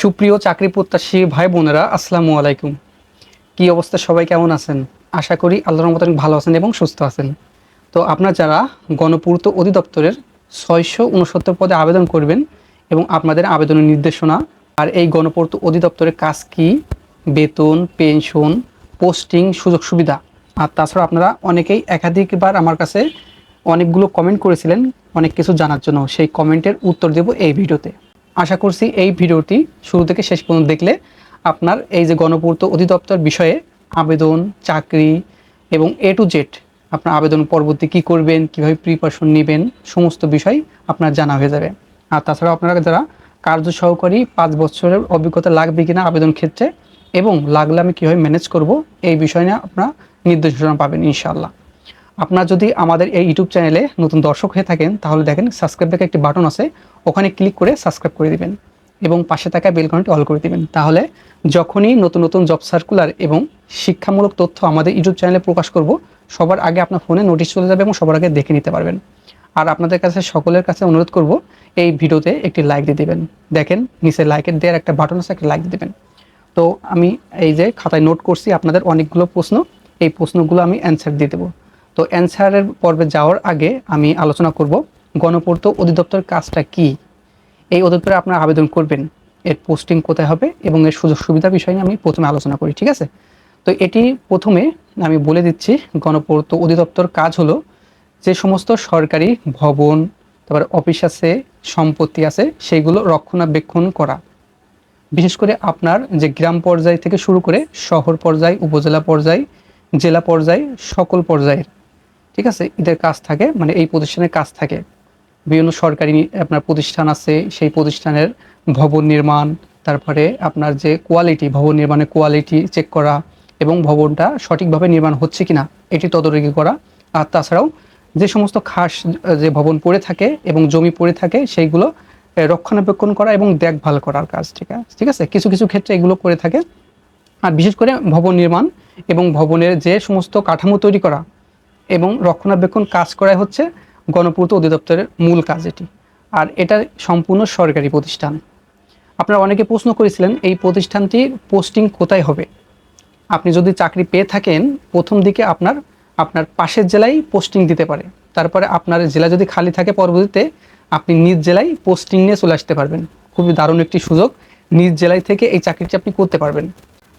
সুপ্রিয় চাকরি প্রত্যাশী ভাই বোনেরা, আসসালামু আলাইকুম। কি অবস্থা? সবাই কেমন আছেন? আশা করি আল্লাহর মতন ভালো আছেন এবং সুস্থ আছেন। তো আপনারা যারা গণপূর্ত অধিদপ্তরের ছয়শো উনসত্তর পদে আবেদন করবেন এবং আপনাদের আবেদনের নির্দেশনা, আর এই গণপূর্ত অধিদপ্তরের কাজ কি? বেতন, পেনশন, পোস্টিং, সুযোগ সুবিধা। আর তাছাড়া আপনারা অনেকেই একাধিকবার আমার কাছে অনেকগুলো কমেন্ট করেছিলেন, অনেক কিছু জানার জন্য। সেই কমেন্টের উত্তর দেব এই ভিডিওতে। আশা করছি এই ভিডিওটি শুরু থেকে শেষ পর্যন্ত দেখলে আপনার এই যে গণপূর্ত অধিদপ্তর বিষয়ে আবেদন, চাকরি এবং এ টু জেড আপনার আবেদন পরবর্তী কী করবেন, কীভাবে প্রিপারেশন নেবেন, সমস্ত বিষয় আপনার জানা হয়ে যাবে। আর তাছাড়া আপনারা যারা কার্য সহকারী পাঁচ বছরের অভিজ্ঞতা লাগবে কিনা আবেদন ক্ষেত্রে এবং লাগলে আমি কীভাবে ম্যানেজ করব, এই বিষয় নিয়ে আপনারা নির্দেশনা পাবেন ইনশাআল্লাহ। আপনার যদি আমাদের এই ইউটিউব চ্যানেলে নতুন দর্শক হয়ে থাকেন, তাহলে দেখেন সাবস্ক্রাইব ব্যাকে একটি বাটন আছে, ওখানে ক্লিক করে সাবস্ক্রাইব করে দিবেন এবং পাশে থাকা বেল ঘন্টি অল করে দিবেন। তাহলে যখনই নতুন নতুন জব সার্কুলার এবং শিক্ষামূলক তথ্য আমাদের ইউটিউব চ্যানেলে প্রকাশ করব, সবার আগে আপনার ফোনে নোটিশ চলে যাবে এবং সবার আগে দেখে নিতে পারবেন। আর আপনাদের কাছে, সকলের কাছে অনুরোধ করব, এই ভিডিওতে একটি লাইক দিয়ে দিবেন। দেখেন, নিচে লাইকের দেওয়ার একটা বাটন আছে, একটা লাইক দিয়ে দিবেন। তো আমি এই যে খাতায় নোট করছি, আপনাদের অনেকগুলো প্রশ্ন, এই প্রশ্নগুলো আমি অ্যান্সার দিয়ে দেবো। তো অ্যান্সারের পর্বে যাওয়ার আগে আমি আলোচনা করব গণপূর্ত অধিদপ্তর কাজটা কি? এই অধিদপ্তরে আপনারা আবেদন করবেন, এর পোস্টিং কোথায় হবে এবং এর সুযোগ সুবিধা বিষয় নিয়ে আমি প্রথমে আলোচনা করি, ঠিক আছে? তো এটি প্রথমে আমি বলে দিচ্ছি, গণপূর্ত অধিদপ্তর কাজ হলো যে সমস্ত সরকারি ভবন, তারপর অফিস আছে, সম্পত্তি আছে সেইগুলো রক্ষণাবেক্ষণ করা। বিশেষ করে আপনার যে গ্রাম পর্যায় থেকে শুরু করে শহর পর্যায়, উপজেলা পর্যায়, জেলা পর্যায়, সকল পর্যায়ের ঠিক আছে? এদের কাজ থাকে মানে এই প্রতিষ্ঠানের কাজ থাকে। বিভিন্ন সরকারি আপনার প্রতিষ্ঠান আছে, সেই প্রতিষ্ঠানের ভবন নির্মাণ, তারপরে আপনার যে কোয়ালিটি ভবন নির্মাণের কোয়ালিটি চেক করা এবং ভবনটা সঠিকভাবে নির্মাণ হচ্ছে কিনা, এটি তদারকি করা। আর তাছাড়াও যে সমস্ত খাস, যে ভবন পড়ে থাকে এবং জমি পড়ে থাকে, সেইগুলো রক্ষণাবেক্ষণ করা এবং দেখভাল করার কাজ, ঠিক আছে? ঠিক আছে? কিছু কিছু ক্ষেত্রে এগুলো করে থাকে। আর বিশেষ করে ভবন নির্মাণ এবং ভবনের যে সমস্ত কাঠামো তৈরি করা এবং রক্ষণাবেক্ষণ কাজ করাই হচ্ছে গণপূর্ত অধিদপ্তরের মূল কাজ এটি। আর এটা সম্পূর্ণ সরকারি প্রতিষ্ঠান। আপনারা অনেকে প্রশ্ন করেছিলেন, এই প্রতিষ্ঠানটি পোস্টিং কোথায় হবে? আপনি যদি চাকরি পেয়ে থাকেন, প্রথম দিকে আপনার আপনার পাশের জেলায় পোস্টিং দিতে পারে। তারপরে আপনার জেলা যদি খালি থাকে পরবর্তীতে, আপনি নিজ জেলায় পোস্টিং নিয়ে চলে আসতে পারবেন। খুবই দারুণ একটি সুযোগ। নিজ জেলায় থেকে এই চাকরিটি আপনি করতে পারবেন।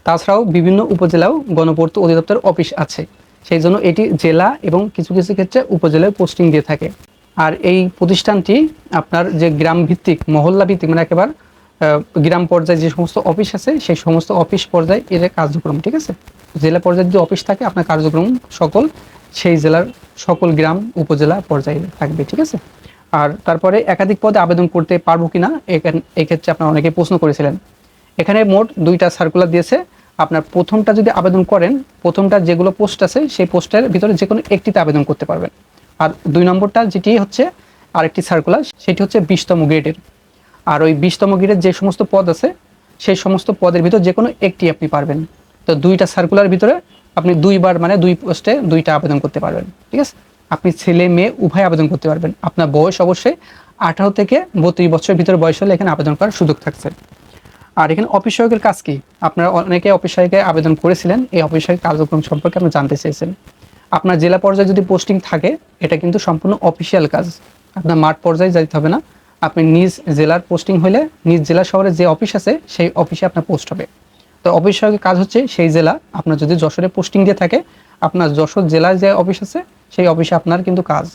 তাছাড়াও বিভিন্ন উপজেলাও গণপূর্ত অধিদপ্তর অফিস আছে। সেই জন্য এটি জেলা এবং কিছু কিছু ক্ষেত্রে উপজেলায় পোস্টিং দিয়ে থাকে। আর এই প্রতিষ্ঠানটি আপনার যে গ্রাম ভিত্তিক মহল্লা ভিত্তিক মানে একেবারে গ্রাম পর্যায়ে যে সমস্ত অফিস আছে, সেই সমস্ত অফিস পর্যায়ে এর কার্যক্রম, ঠিক আছে? জেলা পর্যায়ে যে অফিস থাকে, আপনার কার্যক্রম সকল সেই জেলার সকল গ্রাম, উপজেলা পর্যায়ে থাকবে, ঠিক আছে? আর তারপরে একাধিক পদে আবেদন করতে পারব কিনা, এখান- এই ক্ষেত্রে আপনারা অনেকে প্রশ্ন করেছিলেন। এখানে মোট দুইটা সার্কুলার দিয়েছে। আপনার প্রথমটা যদি আবেদন করেন, প্রথমটা যেগুলো পোস্ট আছে, সেই পোস্টের ভিতরে যে কোনো একটিতে আবেদন করতে পারবেন। আর দুই নম্বরটা যেটি হচ্ছে আরেকটি সার্কুলার সেটি হচ্ছে বিশতম গ্রেডের আর ওই বিশতম গ্রেডের যে সমস্ত পদ আছে, সেই সমস্ত পদের ভিতর যে কোনো একটি আপনি পারবেন। তো দুইটা সার্কুলার ভিতরে আপনি দুইবার মানে দুই পোস্টে দুইটা আবেদন করতে পারবেন, ঠিক আছে? আপনি ছেলে, মেয়ে, উভয় আবেদন করতে পারবেন। আপনার বয়স অবশ্যই আঠারো থেকে বত্রিশ বছরের ভিতরে বয়স হলে এখানে আবেদন করার সুযোগ থাকছে। আর এখানে অফিস সহায়কের কাজ কি? আপনারা অনেকে অফিস সহায়কে আবেদন করেছিলেন, এই অফিস সহায়ক কার্যক্রম সম্পর্কে আপনি জানতে চেয়েছেন। আপনার জেলা পর্যায়ে যদি পোস্টিং থাকে, এটা কিন্তু সম্পূর্ণ অফিসিয়াল কাজ। আপনার মাঠ পর্যায়ে যাইতে হবে না। আপনি নিজ জেলার পোস্টিং হলে নিজ জেলা শহরে যে অফিস আছে, সেই অফিসে আপনার পোস্ট হবে। তো অফিস সহায়কের কাজ হচ্ছে সেই জেলা। আপনার যদি যশোরে পোস্টিং দিয়ে থাকে, আপনার যশোর জেলার যে অফিস আছে, সেই অফিসে আপনার কিন্তু কাজ।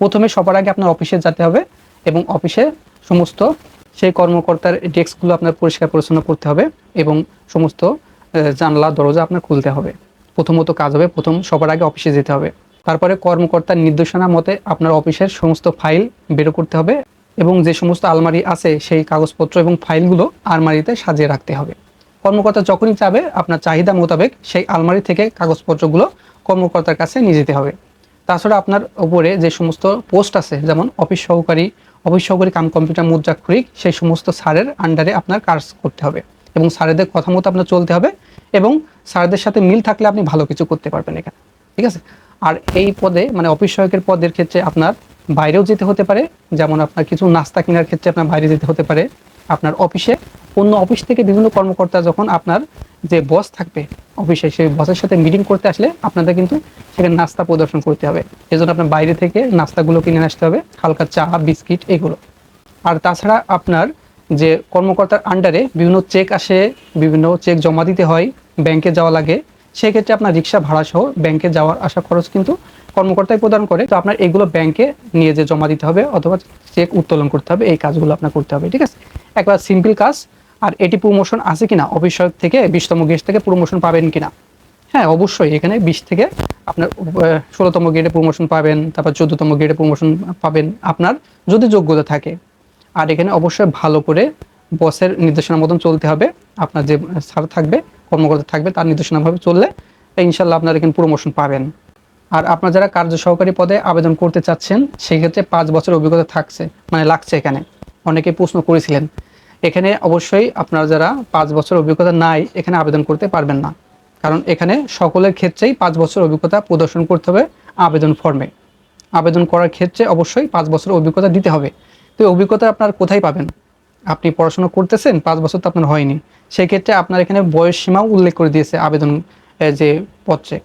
প্রথমে সবার আগে আপনার অফিসে যেতে হবে এবং অফিসে সমস্ত সেই কর্মকর্তার ডেস্কগুলো আপনার পরিষ্কার পরিচ্ছন্ন করতে হবে এবং সমস্ত জানলা, দরজা আপনার খুলতে হবে। প্রথমত কাজ হবে, প্রথম সবার আগে অফিসে যেতে হবে। তারপরে কর্মকর্তার নির্দেশনা মতে আপনার অফিসের সমস্ত ফাইল বের করতে হবে এবং যে সমস্ত আলমারি আছে সেই কাগজপত্র এবং ফাইলগুলো আলমারিতে সাজিয়ে রাখতে হবে। কর্মকর্তা যখনই চাবে আপনার চাহিদা মোতাবেক সেই আলমারি থেকে কাগজপত্রগুলো কর্মকর্তার কাছে নিয়ে যেতে হবে। তাছাড়া আপনার উপরে যে সমস্ত পোস্ট আছে, যেমন অফিস সহকারী অফিস সহকারী কাম কম্পিউটার মুদ্রাক্ষরিক, সেই সমস্ত স্যারের আন্ডারে আপনার কাজ করতে হবে এবং স্যারেদের কথা মতো আপনার চলতে হবে এবং স্যারদের সাথে মিল থাকলে আপনি ভালো কিছু করতে পারবেন এখানে, ঠিক আছে? আর এই পদে মানে অফিস সহায়কের পদের ক্ষেত্রে আপনার বাইরেও যেতে হতে পারে, যেমন আপনার কিছু নাস্তা কেনার ক্ষেত্রে আপনার বাইরে যেতে হতে পারে, আপনার অফিসে অন্য অফিস থেকে বিভিন্ন কর্মকর্তা যখন আপনার যে বস থাকবে অফিসে, সেই বসের সাথে মিটিং করতে আসলে আপনাদের কিন্তু সেখানে নাস্তা প্রদর্শন করতে হবে। এই জন্য আপনার বাইরে থেকে নাস্তাগুলো কিনে আসতে হবে, হালকা চা, বিস্কিট এগুলো। আর তাছাড়া আপনার যে কর্মকর্তার আন্ডারে বিভিন্ন চেক আসে, বিভিন্ন চেক জমা দিতে হয় ব্যাংকে যাওয়া লাগে। সেক্ষেত্রে আপনার রিক্সা ভাড়া সহ ব্যাংকে যাওয়ার আসা খরচ কিন্তু কর্মকর্তাই প্রদান করে। তো আপনার এগুলো ব্যাংকে নিয়ে যে জমা দিতে হবে অথবা চেক উত্তোলন করতে হবে, এই কাজগুলো আপনার করতে হবে, ঠিক আছে? একবার সিম্পল কাজ আর এটি প্রমোশন আছে কিনা? অফিস থেকে বিশতম গেস্ট থেকে প্রমোশন পাবেন কিনা? হ্যাঁ অবশ্যই। এখানে বিশ থেকে আপনার ষোলোতম গ্রেডে প্রমোশন পাবেন, তারপর চোদ্দতম গ্রেডে প্রমোশন পাবেন আপনার যদি যোগ্যতা থাকে। আর এখানে অবশ্যই ভালো করে বসের নির্দেশনা মতন চলতে হবে। আপনার যে স্যার থাকবে, কর্মকর্তা থাকবে, তার নির্দেশনাভাবে চললে ইনশাল্লাহ আপনার এখানে প্রমোশন পাবেন। আর আপনার যারা কার্য সহকারী পদে আবেদন করতে চাচ্ছেন, সেক্ষেত্রে পাঁচ বছর অভিজ্ঞতা থাকছে মানে লাগছে এখানে। অনেকে প্রশ্ন করেছিলেন এখানে অবশ্যই আপনার যারা পাঁচ বছর অভিজ্ঞতা নাই, এখানে আবেদন করতে পারবেন না। কারণ এখানে সকলের ক্ষেত্রেই পাঁচ বছর অভিজ্ঞতা প্রদর্শন করতে হবে আবেদন ফর্মে। আবেদন করার ক্ষেত্রে অবশ্যই পাঁচ বছর অভিজ্ঞতা দিতে হবে। তো অভিজ্ঞতা আপনার কোথায় পাবেন? আপনি পড়াশোনা করতেছেন, পাঁচ বছর তো আপনার হয়নি। সেই ক্ষেত্রে আপনার এখানে বয়স সীমাও উল্লেখ করে দিয়েছে আবেদন যে পত্রে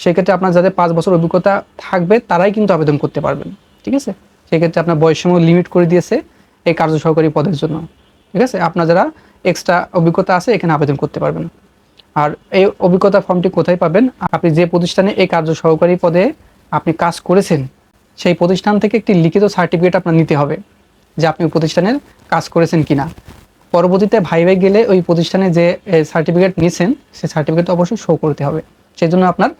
সেক্ষেত্রে আপনার যাদের পাঁচ বছর অভিজ্ঞতা থাকবে, তারাই কিন্তু আবেদন করতে পারবেন। ঠিক আছে? সেক্ষেত্রে আপনার বয়স সীমাও লিমিট করে দিয়েছে এই কার্য সহকারী পদের জন্য। ঠিক আছে? আপনার যারা এক্সট্রা অভিজ্ঞতা আছে, এখানে আবেদন করতে পারবেন। আর এই অভিজ্ঞতা ফর্মটি কোথায় পাবেন? আপনি যে প্রতিষ্ঠানে এই কার্য সহকারী পদে আপনি কাজ করেছেন, সেই প্রতিষ্ঠান থেকে একটি লিখিত সার্টিফিকেট আপনার নিতে হবে যে আপনি ওই প্রতিষ্ঠানের কাজ করেছেন কিনা। পরবর্তীতে ভাই ভাই গেলে ওই প্রতিষ্ঠানে যে সার্টিফিকেট নিয়েছেন, সেই সার্টিফিকেট অবশ্যই শো করতে হবে। সেই জন্য আপনার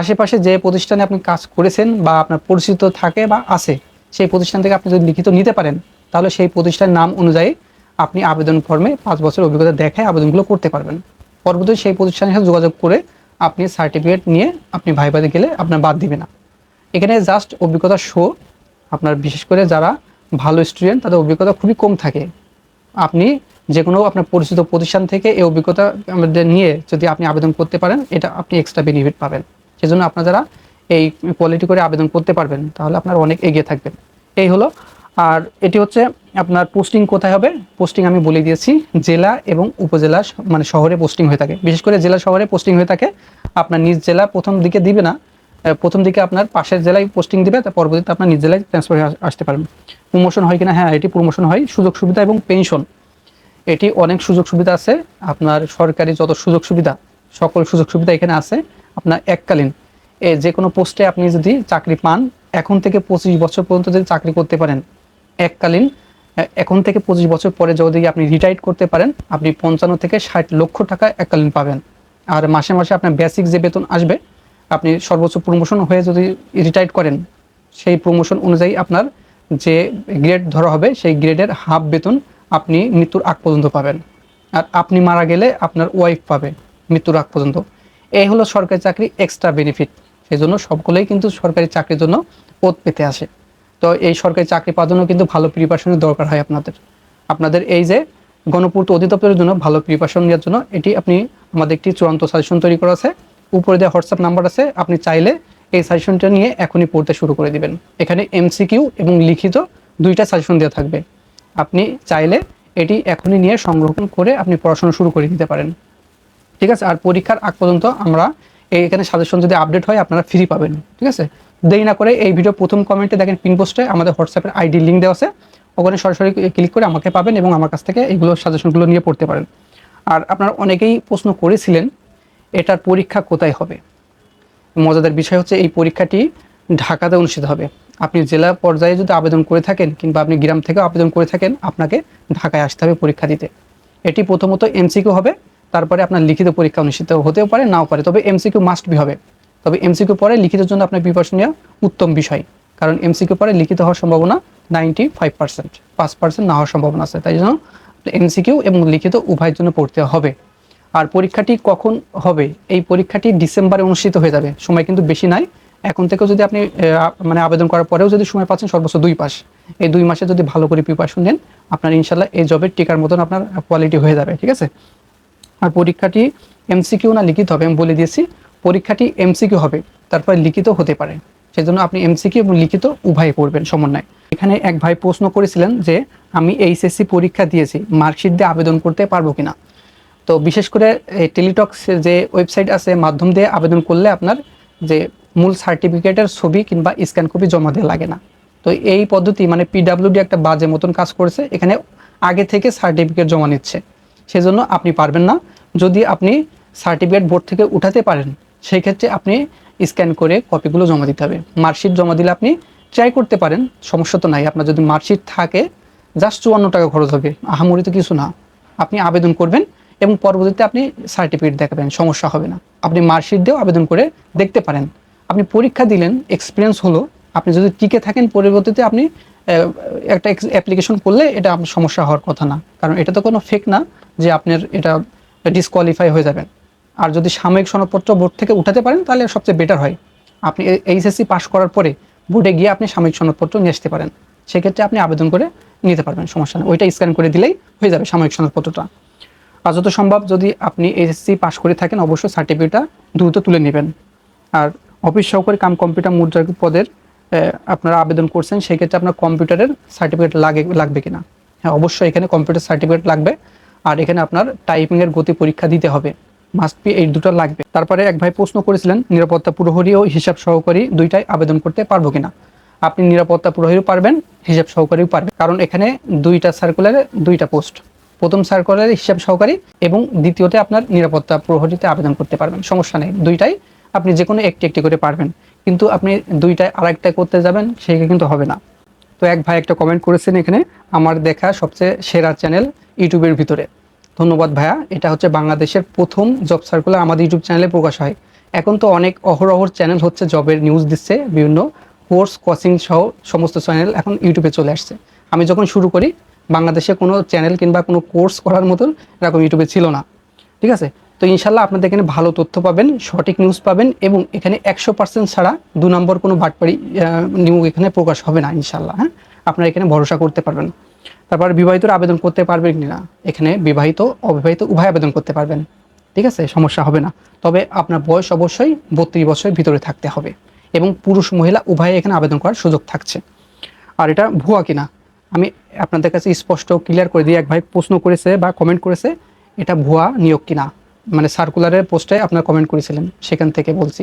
আশেপাশে যে প্রতিষ্ঠানে আপনি কাজ করেছেন বা আপনার পরিচিত থাকে বা আছে, সেই প্রতিষ্ঠান থেকে আপনি যদি লিখিত নিতে পারেন, তাহলে সেই প্রতিষ্ঠানের নাম অনুযায়ী আপনি আবেদন ফর্মে পাঁচ বছর অভিজ্ঞতা দেখায় আবেদনগুলো করতে পারবেন। পরবর্তী সেই প্রতিষ্ঠানের সাথে যোগাযোগ করে আপনি সার্টিফিকেট নিয়ে আপনি ভাইবাদে গেলে আপনার বাদ দিবে না। এখানে জাস্ট অভিজ্ঞতা শো আপনার বিশেষ করে যারা ভালো স্টুডেন্ট তাদের অভিজ্ঞতা খুবই কম থাকে। আপনি যে কোনো আপনার পরিচিত প্রতিষ্ঠান থেকে এই অভিজ্ঞতা আমাদের নিয়ে যদি আপনি আবেদন করতে পারেন, এটা আপনি এক্সট্রা বেনিফিট পাবেন। সেজন্য আপনার যারা এই কোয়ালিটি করে আবেদন করতে পারবেন, তাহলে আপনার অনেক এগিয়ে থাকবেন এই হলো আর এটি হচ্ছে আপনার পোস্টিং কোথায় হবে? পোস্টিং আমি বলে দিয়েছি, জেলা এবং উপজেলা মানে শহরে পোস্টিং হয়ে থাকে। বিশেষ করে জেলা শহরে পোস্টিং হয়ে থাকে, আপনার নিজ জেলা প্রথম দিকে দিবে না প্রথম দিকে আপনার পাশের জেলায় পোস্টিং দিবে তার পরবর্তীতে আপনার নিজ জেলায় ট্রান্সফার আসতে পারবেন প্রমোশন হয় কিনা? হ্যাঁ এটি প্রমোশন হয়। সুযোগ সুবিধা এবং পেনশন এটি অনেক সুযোগ সুবিধা আছে। আপনার সরকারি যত সুযোগ সুবিধা, সকল সুযোগ সুবিধা এখানে আছে, আপনার এককালীন। এ যে কোনো পোস্টে আপনি যদি চাকরি পান, এখন থেকে পঁচিশ বছর পর্যন্ত যদি চাকরি করতে পারেন এককালীন এখন থেকে পঁচিশ বছর পরে যদি আপনি রিটায়ার করতে পারেন, আপনি পঞ্চান্ন থেকে ষাট লক্ষ টাকা এককালীন পাবেন। আর মাসে মাসে আপনার বেসিক যে বেতন আসবে, আপনি সর্বোচ্চ প্রমোশন হয়ে যদি রিটায়ার করেন, সেই প্রমোশন অনুযায়ী আপনার যে গ্রেড ধরা হবে, সেই গ্রেডের হাফ বেতন আপনি মৃত্যুর আগ পর্যন্ত পাবেন। আর আপনি মারা গেলে আপনার ওয়াইফ পাবে মৃত্যুর আগ পর্যন্ত। এই হলো সরকারি চাকরি এক্সট্রা বেনিফিট সেই জন্য সকলেই কিন্তু সরকারি চাকরির জন্য পদ পেতে আসে। তো এই সরকারি চাকরি পাওয়ার জন্য কিন্তু ভালো প্রিপারেশনের দরকার হয় আপনাদের। আপনাদের এই যে গণপূর্ত অধিদপ্তরের জন্য ভালো প্রিপারেশন নেওয়ার জন্য, এটি আপনি আমাদের একটি চূড়ান্ত সাজেশন তৈরি করা আছে। উপরে দেওয়া হোয়াটসঅ্যাপ নাম্বার আছে, আপনি চাইলে এই সাজেশনটা নিয়ে এখনই পড়তে শুরু করে দিবেন। এখানে এমসিকিউ এবং লিখিত দুইটা সাজেশন দেওয়া থাকবে। আপনি চাইলে এটি এখনই নিয়ে সংরক্ষণ করে আপনি পড়াশোনা শুরু করে দিতে পারেন। ঠিক আছে? আর পরীক্ষার আগ পর্যন্ত আমরা এখানে সাজেশন যদি আপডেট হয়, আপনারা ফ্রি পাবেন। ঠিক আছে? দেরি না করে এই ভিডিও প্রথম কমেন্টে দেখেন পিন পোস্টে আমাদের হোয়াটসঅ্যাপের আইডি লিঙ্ক দেওয়া আছে। ওখানে সরাসরি ক্লিক করে আমাকে পাবেন এবং আমার কাছ থেকে এগুলো সাজেশনগুলো নিয়ে পড়তে পারেন। আর আপনারা অনেকেই প্রশ্ন করেছিলেন, এটার পরীক্ষা কোথায় হবে? মজাদার বিষয় হচ্ছে এই পরীক্ষাটি ঢাকাতে অনুষ্ঠিত হবে। আপনি জেলা পর্যায়ে যদি আবেদন করে থাকেন কিংবা আপনি গ্রাম থেকে আবেদন করে থাকেন, আপনাকে ঢাকায় আসতে হবে পরীক্ষা দিতে। এটি প্রথমত এমসিকিউ হবে, তারপরে আপনার লিখিত পরীক্ষা অনুষ্ঠিত হতেও পারে, নাও পারে, তবে এমসিকিউ মাস্ট বি হবে। তবে এমসিকিউ পরে লিখিতের জন্য আপনার প্রিপারেশন নেওয়া উত্তম বিষয়। কারণ এমসিকিউ পরে লিখিত হওয়ার সম্ভাবনা নাইনটি ফাইভ পার্সেন্ট পাঁচ পার্সেন্ট না হওয়ার সম্ভাবনা আছে। তাই জন্য এমসিকিউ এবং লিখিত উভয়ের জন্য পড়তে হবে। আর পরীক্ষাটি কখন হবে? এই পরীক্ষাটি ডিসেম্বরে অনুষ্ঠিত হয়ে যাবে। সময় কিন্তু বেশি নাই। এখন থেকেও যদি আপনি মানে আবেদন করার পরেও যদি সময় পাচ্ছেন, সর্বোচ্চ দুই মাস। এই দুই মাসে যদি ভালো করে প্রিপারেশন নেন, আপনার ইনশাল্লাহ এই জবের টিকার মতন আপনার কোয়ালিটি হয়ে যাবে। ঠিক আছে? আর পরীক্ষাটি এমসিকিউ না লিখিত হবে, আমি বলে দিয়েছি, পরীক্ষাটি এমসিকিউ হবে, তারপরে লিখিত হতে পারে। সেজন্য আপনি এমসিকিউ এবং লিখিত উভয় পড়বেন সমন্বয়। এখানে এক ভাই প্রশ্ন করেছিলেন যে, আমি এইচএসসি পরীক্ষা দিয়েছি, মার্কশিট দিয়ে আবেদন করতে পারব কিনা? তো বিশেষ করে টেলিটক্স যে ওয়েবসাইট আছে, মাধ্যম দিয়ে আবেদন করলে আপনার যে মূল সার্টিফিকেটের ছবি কিংবা স্ক্যান কপি জমা দেওয়া লাগে না। তো এই পদ্ধতি মানে পিডাব্লিউডি একটা বাজে মতন কাজ করেছে, এখানে আগে থেকে সার্টিফিকেট জমা নিচ্ছে। সেজন্য আপনি পারবেন না যদি আপনি সার্টিফিকেট বোর্ড থেকে উঠাতে পারেন সেই ক্ষেত্রে আপনি স্ক্যান করে কপিগুলো জমা দিতে হবে। মার্কশিট জমা দিলে আপনি ট্রাই করতে পারেন, সমস্যা তো নাই। আপনার যদি মার্কশিট থাকে জাস্ট চুয়ান্ন টাকা খরচ হবে। আহামরি তো কিছু না। আপনি আবেদন করবেন এবং পরবর্তীতে আপনি সার্টিফিকেট দেখাবেন, সমস্যা হবে না। আপনি মার্কশিট দিয়েও আবেদন করে দেখতে পারেন। আপনি পরীক্ষা দিলেন এক্সপিরিয়েন্স হলো। আপনি যদি টিকে থাকেন, পরবর্তীতে আপনি একটা অ্যাপ্লিকেশন করলে এটা সমস্যা হওয়ার কথা না। কারণ এটা তো কোনো ফেক না যে আপনার এটা ডিসকোয়ালিফাই হয়ে যাবেন। আর যদি সাময়িক সনদপত্র বোর্ড থেকে উঠাতে পারেন, তাহলে সবচেয়ে বেটার হয়। আপনি এইচএসসি পাস করার পরে বোর্ডে গিয়ে আপনি সাময়িক সনদপত্র নিয়ে আসতে পারেন। সেক্ষেত্রে আপনি আবেদন করে নিতে পারবেন, সমস্যা নেই। ওইটা স্ক্যান করে দিলেই হয়ে যাবে সাময়িক সনদপত্রটা। আর যত সম্ভব যদি আপনি এইচএসসি পাশ করে থাকেন, অবশ্যই সার্টিফিকেটটা দ্রুত তুলে নেবেন। আর অফিস সহকারী কাম কম্পিউটার মুদ্রা পদের আপনারা আবেদন করছেন, সেক্ষেত্রে আপনার কম্পিউটারের সার্টিফিকেট লাগে লাগবে কিনা। হ্যাঁ অবশ্যই এখানে কম্পিউটার সার্টিফিকেট লাগবে। আর এখানে আপনার টাইপিংয়ের গতি পরীক্ষা দিতে হবে। মাস্ট বি এই দুটো লাগবে। তারপরে এক ভাই প্রশ্ন করেছিলেন, নিরাপত্তা প্রহরী ও হিসাব সহকারী দুইটাই আবেদন করতে পারব কিনা? আপনি নিরাপত্তা প্রহরীও পারবেন, হিসাব সহকারীও পারবেন। কারণ এখানে দুইটা সার্কুলারে দুইটা পোস্ট প্রথম সার্কুলারে হিসাব সহকারী এবং দ্বিতীয়তে আপনার নিরাপত্তা প্রহরীতে আবেদন করতে পারবেন। সমস্যা নেই। দুইটাই আপনি যে কোনো একটি একটি করে পারবেন। কিন্তু আপনি দুইটায় আরেকটা করতে যাবেন সেটা কিন্তু হবে না। তো এক ভাই একটা কমেন্ট করেছেন এখানে, আমার দেখা সবচেয়ে সেরা চ্যানেল ইউটিউবের ভিতরে। ধন্যবাদ ভাইয়া, এটা হচ্ছে বাংলাদেশের প্রথম জব সার্কুলার আমাদের ইউটিউব চ্যানেলে প্রকাশ হয়। এখন তো অনেক অহরহর চ্যানেল হচ্ছে জবের নিউজ দিচ্ছে, বিভিন্ন কোর্স কোচিং সহ সমস্ত চ্যানেল এখন ইউটিউবে চলে আসছে। আমি যখন শুরু করি, বাংলাদেশে কোনো চ্যানেল কিংবা কোনো কোর্স করার মতন এরকম ইউটিউবে ছিল না। ঠিক আছে? তো ইনশাল্লাহ আপনাদের এখানে ভালো তথ্য পাবেন, সঠিক নিউজ পাবেন এবং এখানে একশো পার্সেন্ট ছাড়া দু নম্বর কোনো বাটপাড়ি নিউজ এখানে প্রকাশ হবে না ইনশাল্লাহ হ্যাঁ? আপনারা এখানে ভরসা করতে পারবেন। তারপর বিবাহিতরা আবেদন করতে পারবেন কি না এখানে বিবাহিত, অবিবাহিত উভয় আবেদন করতে পারবেন। ঠিক আছে? সমস্যা হবে না। তবে আপনার বয়স অবশ্যই বত্রিশ বছরের ভিতরে থাকতে হবে এবং পুরুষ মহিলা উভয়ে এখানে আবেদন করার সুযোগ থাকছে। আর এটা ভুয়া কিনা? আমি আপনাদের কাছে স্পষ্ট ক্লিয়ার করে দিই। এক ভাই প্রশ্ন করেছে বা কমেন্ট করেছে, এটা ভুয়া নিয়োগ কিনা? মানে সার্কুলারের পোস্টে আপনার কমেন্ট করেছিলেন, সেখান থেকে বলছি।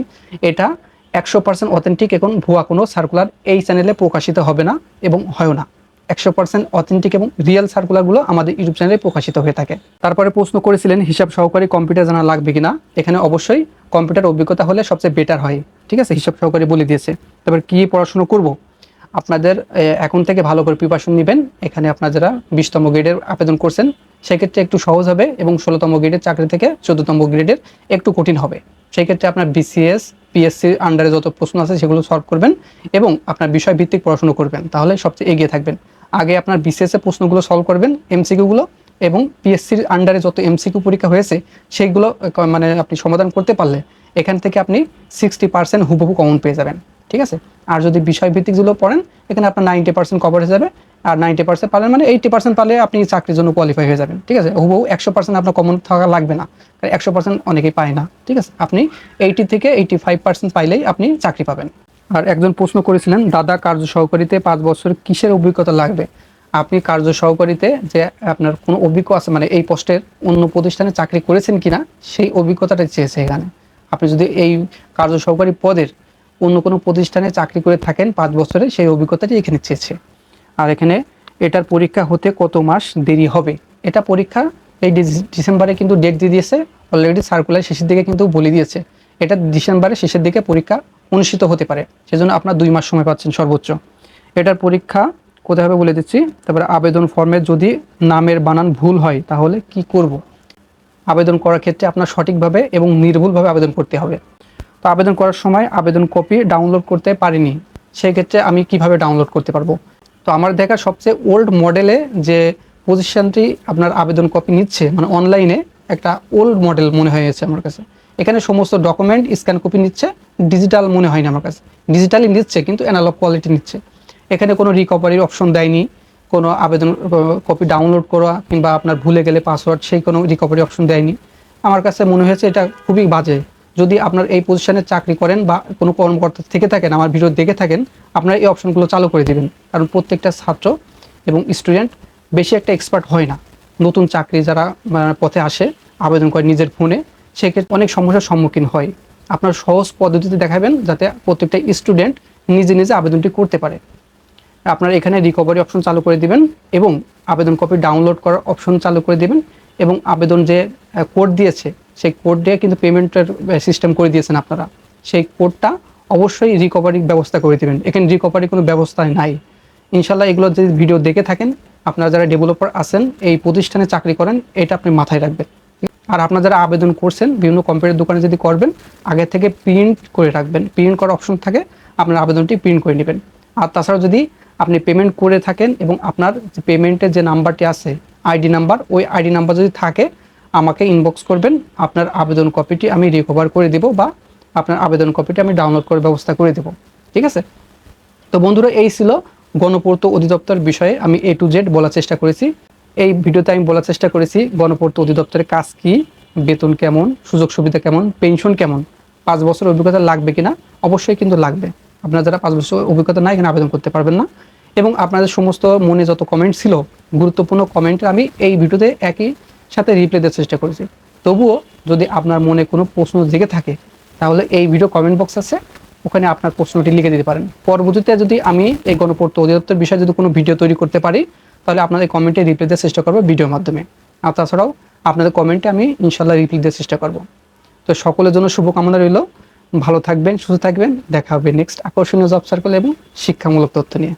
এটা একশো পার্সেন্ট অথেন্টিক এখন ভুয়া কোনো সার্কুলার এই চ্যানেলে প্রকাশিত হবে না এবং হয় না। একশো পার্সেন্ট অথেন্টিক এবং রিয়েল সার্কুলারগুলো আমাদের ইউটিউব চ্যানেলে প্রকাশিত হয়ে থাকে। তারপরে প্রশ্ন করেছিলেন, হিসাব সহকারী কম্পিউটার জানা লাগবে কিনা? এখানে অবশ্যই কম্পিউটার অভিজ্ঞতা হলে সবচেয়ে বেটার হয়। ঠিক আছে? হিসাব সহকারী বলে দিয়েছে। তারপর কী পড়াশুনো করব? আপনাদের এখন থেকে ভালো করে প্রিপারেশন নেবেন। এখানে আপনার যারা বিশতম গ্রেডের আবেদন করছেন। সেক্ষেত্রে একটু সহজ হবে এবং ষোলোতম গ্রেডের চাকরি থেকে চোদ্দতম গ্রেডের একটু কঠিন হবে। সেই ক্ষেত্রে আপনার বিসিএস পিএসসির আন্ডারে যত প্রশ্ন আছে সেগুলো সলভ করবেন এবং আপনার বিষয় ভিত্তিক পড়াশুনো করবেন। তাহলে সবচেয়ে এগিয়ে থাকবেন। আগে আপনার বিসিএস প্রশ্নগুলো সলভ করবেন এমসিকিউগুলো এবং পিএসসির আন্ডারে যত এমসিকিউ পরীক্ষা হয়েছে সেইগুলো মানে আপনি সমাধান করতে পারলে এখান থেকে আপনি সিক্সটি পার্সেন্ট হুবহু কমন পেয়ে যাবেন, ঠিক আছে? আর যদি বিষয় ভিত্তিক যেগুলো পড়েন, এখানে আপনার নাইনটি পার্সেন্ট কভার হয়ে যাবে, আর নাইনটি পার্সেন্ট পারলেন মানে এইটি পার্সেন্ট পারলে আপনি চাকরির জন্য কোয়ালিফাই হয়ে যাবেন, ঠিক আছে? হুবহু একশো পার্সেন্ট আপনার কমন থাকা লাগবে না, কারণ একশো পার্সেন্ট অনেকেই পায় না, ঠিক আছে? আপনি এইটি থেকে এইটি ফাইভ পার্সেন্ট পাইলেই আপনি চাকরি পাবেন। আর একজন প্রশ্ন করেছিলেন, দাদা কার্য সহকারীতে পাঁচ বছর কিসের অভিজ্ঞতা লাগবে? আপনি কার্য সহকারীতে যে আপনার কোনো অভিজ্ঞ আছে মানে এই পোস্টের অন্য প্রতিষ্ঠানে চাকরি করেছেন কিনা, সেই অভিজ্ঞতাটা চেয়েছে এখানে। আপনি যদি এই কার্য সহকারী পদের অন্য কোনো প্রতিষ্ঠানে চাকরি করে থাকেন পাঁচ বছরে, সেই অভিজ্ঞতাটি এখানে চেয়েছে। আর এখানে এটার পরীক্ষা হতে কত মাস দেরি হবে? এটা পরীক্ষা এই ডিসেম্বরে কিন্তু ডেট দিয়ে দিয়েছে, অলরেডি সার্কুলার শেষের দিকে কিন্তু বলে দিয়েছে। এটা ডিসেম্বরের শেষের দিকে পরীক্ষা অনুষ্ঠিত হতে পারে। সেজন্য আপনার দুই মাস সময় পাচ্ছেন সর্বোচ্চ। এটার পরীক্ষা কোথায় হবে বলে দিচ্ছি। তারপরে আবেদন ফর্মে যদি নামের বানান ভুল হয়, তাহলে কি করব? আবেদন করার ক্ষেত্রে আপনার সঠিকভাবে এবং নির্ভুলভাবে আবেদন করতে হবে। তো আবেদন করার সময় আবেদন কপি ডাউনলোড করতে পারিনি। সেই ক্ষেত্রে আমি কীভাবে ডাউনলোড করতে পারব? তো আমার দেখা সবচেয়ে ওল্ড মডেলে যে পজিশনটি আপনার আবেদন কপি নিচ্ছে মানে অনলাইনে একটা ওল্ড মডেল মনে হয়েছে আমার কাছে। এখানে সমস্ত ডকুমেন্ট স্ক্যান কপি নিচ্ছে ডিজিটাল মনে হয় না আমার কাছে। ডিজিটালি নিচ্ছে, কিন্তু অ্যানালগ কোয়ালিটি নিচ্ছে। এখানে কোনো রিকভারির অপশন দেয়নি, কোনো আবেদন কপি ডাউনলোড করা কিংবা আপনার ভুলে গেলে পাসওয়ার্ড সেই কোনো রিকভারি অপশন দেয়নি। আমার কাছে মনে হয়েছে এটা খুবই বাজে। যদি আপনার এই পজিশনে চাকরি করেন বা কোনো কর্মকর্তা থেকে থাকেন, আমার ভিডিও দেখে থাকেন, আপনারা এই অপশনগুলো চালু করে দিবেন। কারণ প্রত্যেকটা ছাত্র এবং স্টুডেন্ট বেশি একটা এক্সপার্ট হয় না। নতুন চাকরি যারা পথে আসে, আবেদন করে নিজের ফোনে সেক্ষেত্রে অনেক সমস্যার সম্মুখীন হয়। আপনার সহজ পদ্ধতিতে দেখাবেন যাতে প্রত্যেকটা স্টুডেন্ট নিজে নিজে আবেদনটি করতে পারে। আপনার এখানে রিকভারি অপশন চালু করে দিবেন এবং আবেদন কপি ডাউনলোড করার অপশন চালু করে দিবেন এবং আবেদন যে কোড দিয়েছে, সেই কোড দিয়ে কিন্তু পেমেন্টের সিস্টেম করে দিয়েছেন আপনারা। সেই কোডটা অবশ্যই রিকভারি ব্যবস্থা করে দিবেন। এখানে রিকভারি কোনো ব্যবস্থা নাই। ইনশাল্লাহ এগুলো যদি ভিডিও দেখে থাকেন, আপনারা যারা ডেভেলপার আছেন, এই প্রতিষ্ঠানে চাকরি করেন, এটা আপনি মাথায় রাখবেন। আর আপনারা যারা আবেদন করছেন, বিভিন্ন কম্পিউটার দোকানে যদি করবেন, আগে থেকে প্রিন্ট করে রাখবেন। প্রিন্ট করার অপশন থাকে, আপনার আবেদনটি প্রিন্ট করে নেবেন। আর তাছাড়াও যদি আপনি পেমেন্ট করে থাকেন এবং আপনার যে পেমেন্টের যে নাম্বারটি আছে আইডি নাম্বার ওই আইডি নাম্বার যদি থাকে, আমাকে ইনবক্স করবেন, আপনার আবেদন কপিটি আমি রিকভার করে দেব বা আপনার আবেদন কপিটি আমি ডাউনলোড করে ব্যবস্থা করে দেব। ঠিক আছে? তো বন্ধুরা, এই ছিল গণপূর্ত অধিদপ্তর বিষয়ে আমি এ টু জেড বলার চেষ্টা করেছি। এই ভিডিওতে আমি বলার চেষ্টা করেছি গণপূর্ত অধিদপ্তরের কাজ কি, বেতন কেমন, সুযোগ সুবিধা কেমন পেনশন কেমন, পাঁচ বছর অভিজ্ঞতা লাগবে কিনা? অবশ্যই কিন্তু লাগবে। আপনারা যারা পাঁচ বছর অভিজ্ঞতা নাই এখানে আবেদন করতে পারবেন না। এবং আপনাদের সমস্ত মনে যত কমেন্ট ছিল, গুরুত্বপূর্ণ কমেন্ট আমি এই ভিডিওতে একই সাথে রিপ্লাই দেওয়ার চেষ্টা করেছি। তবুও যদি আপনার মনে কোনো প্রশ্ন জেগে থাকে, তাহলে এই ভিডিও কমেন্ট বক্স আছে, ওখানে আপনার প্রশ্নটি লিখে দিতে পারেন। পরবর্তীতে যদি আমি এই গণপূর্ত অধিদপ্তর বিষয়ে যদি কোনো ভিডিও তৈরি করতে পারি তাহলে আপনাদের কমেন্টে রিপ্লাই দেওয়ার চেষ্টা করব ভিডিওর মাধ্যমে। আর তাছাড়াও আপনাদের কমেন্টে আমি ইনশাল্লাহ রিপ্লাই দেওয়ার চেষ্টা করব। তো সকলের জন্য শুভকামনা রইল। ভালো থাকবেন, সুস্থ থাকবেন। দেখা হবে নেক্সট আকর্ষণীয় জব সার্কেল এবং শিক্ষামূলক তথ্য নিয়ে।